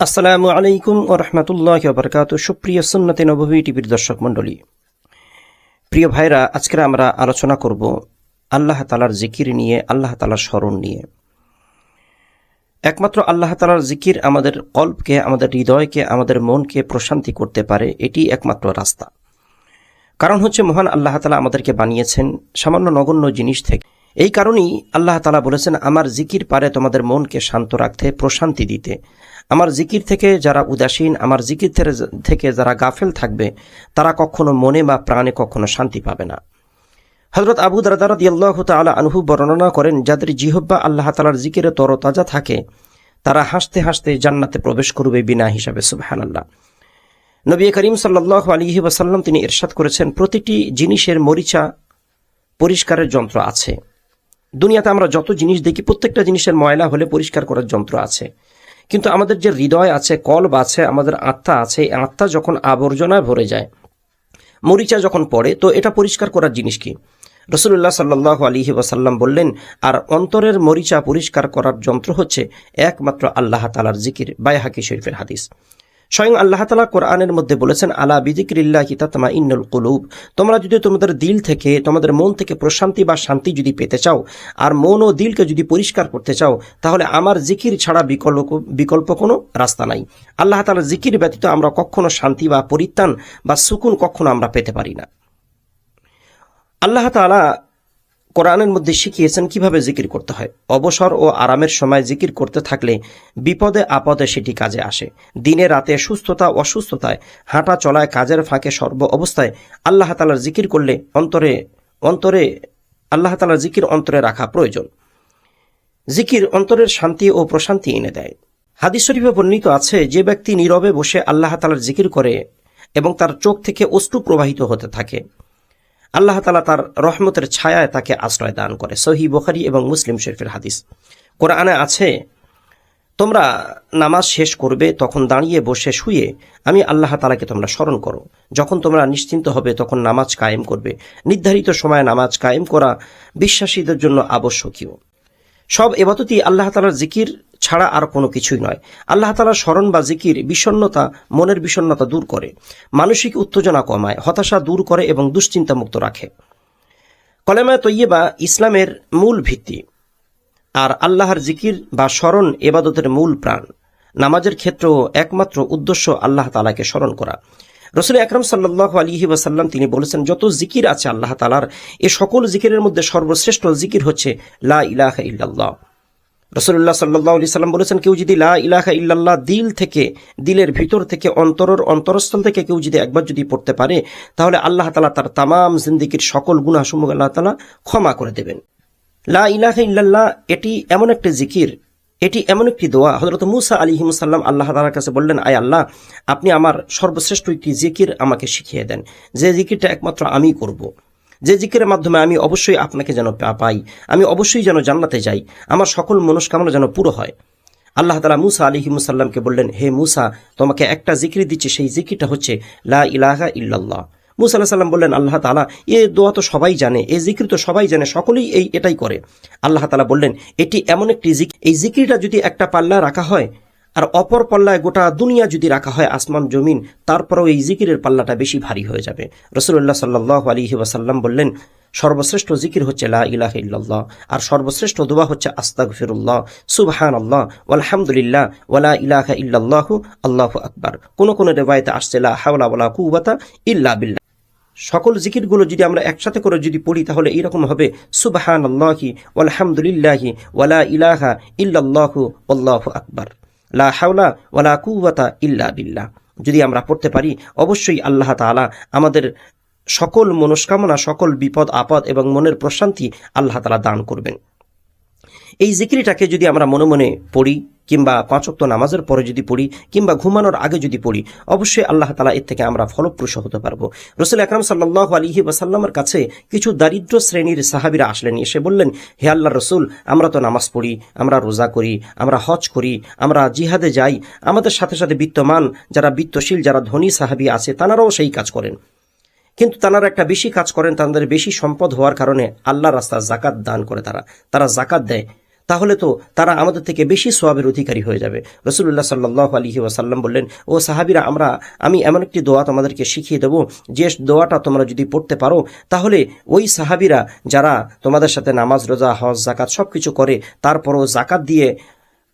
আসসালামু আলাইকুম ও রহমতুল্লাহ বরকাত সুপ্রিয় সুন্নতে নবী টিভির দর্শক মণ্ডলী, প্রিয় ভাইরা আজকে আমরা আলোচনা করব আল্লাহ তালার জিকির নিয়ে, আল্লাহ তালার স্মরণ নিয়ে। একমাত্র আল্লাহ তালার জিকির আমাদের কল্পকে আমাদের হৃদয়কে, আমাদের মনকে প্রশান্তি করতে পারে, এটি একমাত্র রাস্তা। কারণ হচ্ছে মহান আল্লাহ তালা আমাদেরকে বানিয়েছেন সামান্য নগণ্য জিনিস থেকে। এই কারণেই আল্লাহ তালা বলেছেন, আমার জিকির পারে তোমাদের মনকে শান্ত রাখতে, প্রশান্তি দিতে। আমার জিকির থেকে যারা উদাসীন, আমার জিকির থেকে- যারা গাফেল থাকবে, তারা কখনো মনে বা প্রাণে কখনো শান্তি পাবে না। হজরত আবু দারদারদ ইয়াল্লাহ তালা আনহু বর্ণনা করেন, যাদের জিহব্বা আল্লাহ তালার জিকিরে তরতাজা থাকে, তারা হাসতে হাসতে জান্নাতে প্রবেশ করবে বিনা হিসাবে সুবহান আল্লাহ নবী করিম সাল্লাহ আলিহি ওয়াসাল্লাম তিনি ইরশাদ করেছেন, প্রতিটি জিনিসের মরিচা পরিষ্কারের যন্ত্র আছে। দুনিয়াতে আমরা যত জিনিস দেখি, প্রত্যেকটা জিনিসের ময়লা হলে পরিষ্কার করার যন্ত্র আছে। কিন্তু আমাদের যে হৃদয় আছে, কলব আছে, আমাদের আত্মা আছে, এই আত্মা যখন আবর্জনায় ভরে যায়, মরিচা যখন পড়ে, তো এটা পরিষ্কার করার জিনিস কি? রসুল্লাহ সাল্লাহ আলিহি ওয়াসাল্লাম বললেন, আর অন্তরের মরিচা পরিষ্কার করার যন্ত্র হচ্ছে একমাত্র আল্লাহ তালার জিকির, বায়াহাকি শরীফের হাদিস। স্বয়ং আল্লাহ তালা কোরআনের মধ্যে বলেছেন, আলা বিদিক্রিল্লাহ কিতাতমা ইন্নুল কুলুব। তোমরা যদি তোমাদের দিল থেকে, তোমাদের মন থেকে প্রশান্তি বা শান্তি যদি পেতে চাও, আর মন ও দিলকে যদি পরিষ্কার করতে চাও, তাহলে আমার জিকির ছাড়া বিকল্প বিকল্প কোনো রাস্তা নাই। আল্লাহ তালার জিকির ব্যতীত আমরা কখনো শান্তি বা পরিত্রাণ বা সুকুন কখনো আমরা পেতে পারি না। আল্লাহ তাআলা কোরআনের মধ্যে শিখিয়েছেন কীভাবে জিকির করতে হয়। অবসর ও আরামের সময় জিকির করতে থাকলে বিপদে আপদে সেটি কাজে আসে। দিনে রাতে সুস্থতা অসুস্থতায় হাঁটা চলায় কাজের ফাঁকে সর্ব অবস্থায় আল্লাহ তালার জিকির করলে অন্তরে অন্তরে, আল্লাহ তালার জিকির অন্তরে রাখা প্রয়োজন। জিকির অন্তরের শান্তি ও প্রশান্তি এনে দেয়। হাদিস শরীফে বর্ণিত আছে, যে ব্যক্তি নীরবে বসে আল্লাহ তালার জিকির করে এবং তার চোখ থেকে অশ্রু প্রবাহিত হতে থাকে আল্লাহ তালা তার রহমতের ছায়ায় তাকে আশ্রয় দান করে। সহি বুখারি এবং মুসলিম শরীফের হাদিস। কোরআনে আছে, তোমরা নামাজ শেষ করবে, তখন দাঁড়িয়ে বসে শুয়ে আমি আল্লাহ তালাকে তোমরা স্মরণ করো। যখন তোমরা নিশ্চিন্ত হবে, তখন নামাজ কায়েম করবে। নির্ধারিত সময়ে নামাজ কায়েম করা বিশ্বাসীদের জন্য আবশ্যকীয়। সব এবাদতই আল্লাহ তালার জিকির ছাড়া আর কোনো কিছুই নয়। আল্লাহ তালার স্মরণ বা জিকির বিষণ্নতা মনের বিষণ্নতা দূর করে, মানসিক উত্তেজনা কমায়, হতাশা দূর করে এবং দুশ্চিন্তা মুক্ত রাখে। কলেমায় তৈয়বা ইসলামের মূল ভিত্তি। আর আল্লাহর জিকির বা স্মরণ এবাদতের মূল প্রাণ। নামাজের ক্ষেত্রেও একমাত্র উদ্দেশ্য আল্লাহ তালাকে স্মরণ করা। রসুল আকরম সাল্লাহ আলিহি ওয়াসাল্লাম তিনি বলেছেন, যত জিকির আছে আল্লাহ তালার এ সকল জিকিরের মধ্যে সর্বশ্রেষ্ঠ জিকির হচ্ছে লা ইলাহ ইল্লাল্লাহ। রসুল্লাহ সাল্লাহ আলি সাল্লাম বলেছেন, কেউ যদি লা ইলাহা ইল্লাল্লাহ দিল থেকে, দিলের ভিতর থেকে, অন্তরের অন্তরস্থল থেকে কেউ যদি একবার যদি পড়তে পারে, তাহলে আল্লাহ তালা তার তামাম জিন্দিগির সকল গুণাসমূহ আল্লাহ তালা ক্ষমা করে দেবেন। লা ইলাহা ইল্লাল্লাহ, এটি এমন একটি জিকির, এটি এমন একটি দোয়া। হজরত মুসা আলী হিমসাল্লাম আল্লাহ তালার কাছে বললেন, আয় আল্লাহ, আপনি আমার সর্বশ্রেষ্ঠ একটি জিকির আমাকে শিখিয়ে দেন। যে জিকিরটা একমাত্র আমি করব। যে জিকিরের মাধ্যমে আমি অবশ্যই আপনাকে যেন পাই, আমি অবশ্যই যেন জান্নাতে যাই, আমার সকল মনস্কামনা যেন পুরো হয়। আল্লাহ তালা মুসা আলী হিমসাল্লামকে বললেন, হে মুসা, তোমাকে একটা জিকির দিচ্ছি, সেই জিকিরটা হচ্ছে, লা ইলাহা ইল্লাল্লাহ। মুসা আল্লাহ সাল্লাম বললেন, আল্লাহ তালা এ দোয়া তো সবাই জানে এই জিকির তো সবাই জানে, সকলেই এই, এটাই করে। আল্লাহ তালা বললেন, এটি এমন একটি জিক এই জিকিরটা যদি একটা পাল্লা রাখা হয় আর অপর পাল্লায় গোটা দুনিয়া যদি রাখা হয় আসমান জমিন, তারপরেও এই জিকিরের পাল্লাটা বেশি ভারী হয়ে যাবে। রসুল্লাহ সাল্লাহ আলহি ওয়াসাল্লাম বললেন, সর্বশ্রেষ্ঠ জিকির হচ্ছে লা ইলাহ ইল্লাল্লাহ, আর সর্বশ্রেষ্ঠ দোয়া হচ্ছে আস্তাক ফিরুল্লাহ সুবহান আল্লাহ আলহামদুলিল্লাহ ওয়ালা ইলাহা ইল্লাল্লাহু, আল্লাহু আকবার। কোন কোন রেবায়তে আসছে লা হাওলা ওয়ালা কুওয়াতা ইল্লা বিল্লাহ। সকল জিকিরগুলো যদি আমরা একসাথে করে যদি পড়ি, তাহলে এরকম হবে সুবহান আল্লাহি আলহামদুলিল্লাহি ওয়ালা ইলাহা ইল্লাল্লাহু আল্লাহু আকবার। লা হাওলা ওয়ালা কুয়াতা ইল্লা বিল্লাহ। যদি আমরা পড়তে পারি, অবশ্যই আল্লাহ তালা আমাদের সকল মনস্কামনা, সকল বিপদ, আপদ এবং মনের প্রশান্তি আল্লাহ তালা দান করবেন। এই জিকিরিটাকে যদি আমরা মনে মনে পড়ি কিংবা পাঁচক্ত নামাজের পরে যদি পড়ি কিংবা ঘুমানোর আগে যদি পড়ি, অবশ্যই আল্লাহ তালা এর থেকে আমরা ফলপ্রসূ হতে পারব। রসুল আকরাম সাল্লাহ আলহি ওয়াসাল্লামের কাছে কিছু দারিদ্র শ্রেণির সাহাবিরা আসলেন, এসে বললেন, হে আল্লাহ রসুল, আমরা তো নামাজ পড়ি, আমরা রোজা করি, আমরা হজ করি, আমরা জিহাদে যাই, আমাদের সাথে সাথে বিত্তমান যারা বিত্তশীল, যারা ধনী সাহাবি আছে তানারাও সেই কাজ করেন। কিন্তু তারা একটা বেশি কাজ করেন, তাদের বেশি সম্পদ হওয়ার কারণে আল্লাহ রাস্তা জাকাত দান করে তারা। তারা জাকাত দেয় তাহলে তো তারা আমাদের থেকে বেশি সোয়াবের অধিকারী হয়ে যাবে। রসুল্লাহ সাল্লাহ আলহি ওয়াসাল্লাম বললেন, ও সাহাবিরা, আমরা, আমি এমন একটি দোয়া তোমাদেরকে শিখিয়ে দেবো। যে দোয়াটা তোমরা যদি পড়তে পারো, তাহলে ওই সাহাবিরা যারা তোমাদের সাথে নামাজ, রোজা, হজ জাকাত সব কিছু করে, তারপরও জাকাত দিয়ে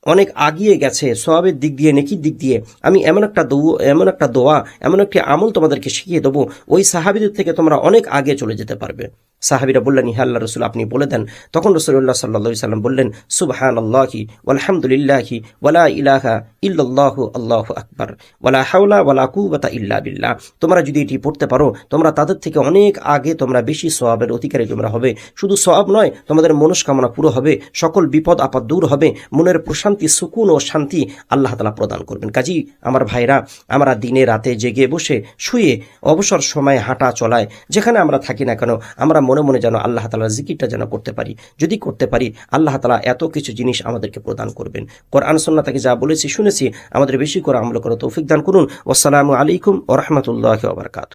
অনেক আগিয়ে গেছে, সোয়াবের দিক দিয়ে, নেকির দিক দিয়ে, আমি এমন একটা দৌ, এমন একটা দোয়া, এমন একটি আমল তোমাদেরকে শিখিয়ে দেবো। ওই সাহাবিদের থেকে তোমরা অনেক আগে চলে যেতে পারবে। সাহাবিরা বললেন ইহা আল্লাহ রসুল, আপনি বলে দেন। তখন রসুল্লাহ সাল্লা সাল্লাম বললেন সুবহান আল্লাহি আলহামদুলিল্লাহি ওয়ালা ইলাহা ইল্লাল্লাহ আল্লাহ আকবার ওয়ালা হাওলা ওয়ালা কুওয়াতা ইল্লা বিল্লাহ। তোমরা যদি এটি পড়তে পারো, তোমরা তাদের থেকে অনেক আগে তোমরা বেশি সওয়াবের অধিকারী তোমরা হবে। শুধু সওয়াব নয়, তোমাদের মনস্কামনা পুরো হবে, সকল বিপদ আপদ দূর হবে, মনের প্রশান্তি, সুকুন ও শান্তি আল্লাহ তালা প্রদান করবেন। কাজী, আমার ভাইরা, আমরা দিনে রাতে জেগে বসে শুয়ে অবসর সময়ে হাঁটা চলায়, যেখানে আমরা থাকি না কেন, আমরা মনে মনে যেন আল্লাহ তালার জিকিরটা যেন করতে পারি। যদি করতে পারি, আল্লাহ তালা এত কিছু জিনিস আমাদেরকে প্রদান করবেন। কোরআন সন্না তাকে যা বলেছি, শুনেছি, আমাদের বেশি করে আমল করে তৌফিক দান করুন। আসসালামু আলাইকুম ও রহমতুল্লাহ